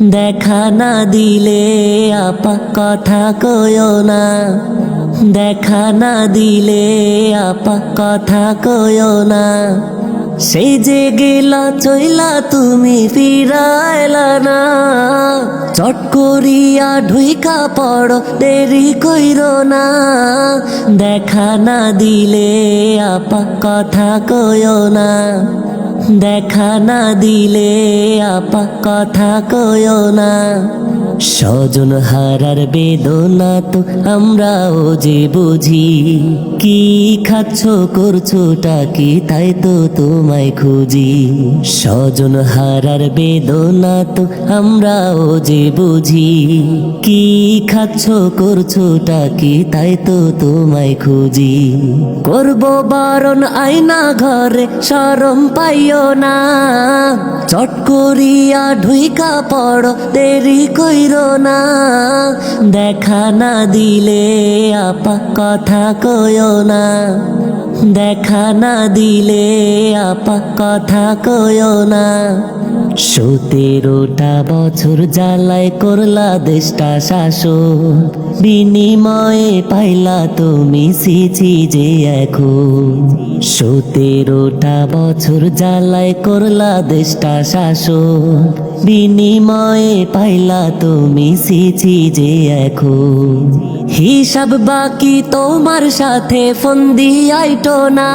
দেখা না দিলে আপা কথা কয়ো না। দেখা না দিলে আপা কথা কয়ো না। সেই যে গেলা চইলা তুমি ফিরাইলা না। চট করিয়া ঢুইকা পড়ো, দেরি কইর না। দেখা না দিলে আপা কথা কয়ো না। দেখা না দিলে আপা কথা কয়ো না। স্বজন হারার বেদনা তো আমরাও যে বুঝি। কি খাচ্ছ, করছ টাকি তাই তো তোমায় খুঁজি। স্বজন হারার বেদনা তো আমরাও যে বুঝি। কি খাচ্ছ, করছ টাকি তাই তো তোমায় খুঁজি। করব বারণ আয়না ঘরে সরম পাইও না। চট করিয়া ঢুইকা পড়ো, দেরি কইর না, দেখা না দিলে আপা কথা কয়ো না। দেখা না দিলে আপা কথা কয়ো না। সতেরোটা বছর জ্বালায় করলা দেশটা শাসন, বিনিময়ে পাইলা তুমি সিচি যে এখন। সতেরোটা বছর জ্বালায় করলা দেশটা শাসন, বিনিময়ে পাইলা তুমি সিচি যে এখন। হিসাব বাকি তোমার সাথে ফোন দিয়াইটো না।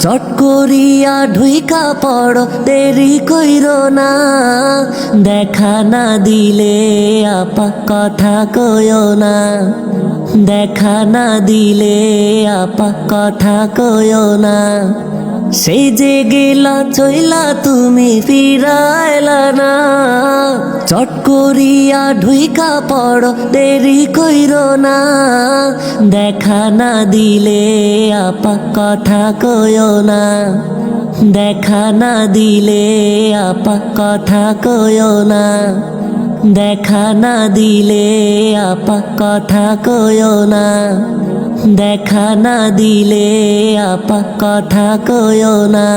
চট করিয়া ঢুইকা পড়ো, দেরি কইর না। দেখা না দিলে আপা কথা কয়ো না। দেখা না দিলে আপা কথা কয়ো না। সেই যে গেলা চইলা তুমি ফিরাইলা না। চট করিয়া ঢুইকা পড়ো, দেরি কইর না। দেখা না দিলে আপা কথা কয়ো না। দেখা না দিলে আপা কথা কয়ো না। দেখা না দিলে আপা কথা কয়ো না। দেখা না দিলে আপা কথা কয়ো না।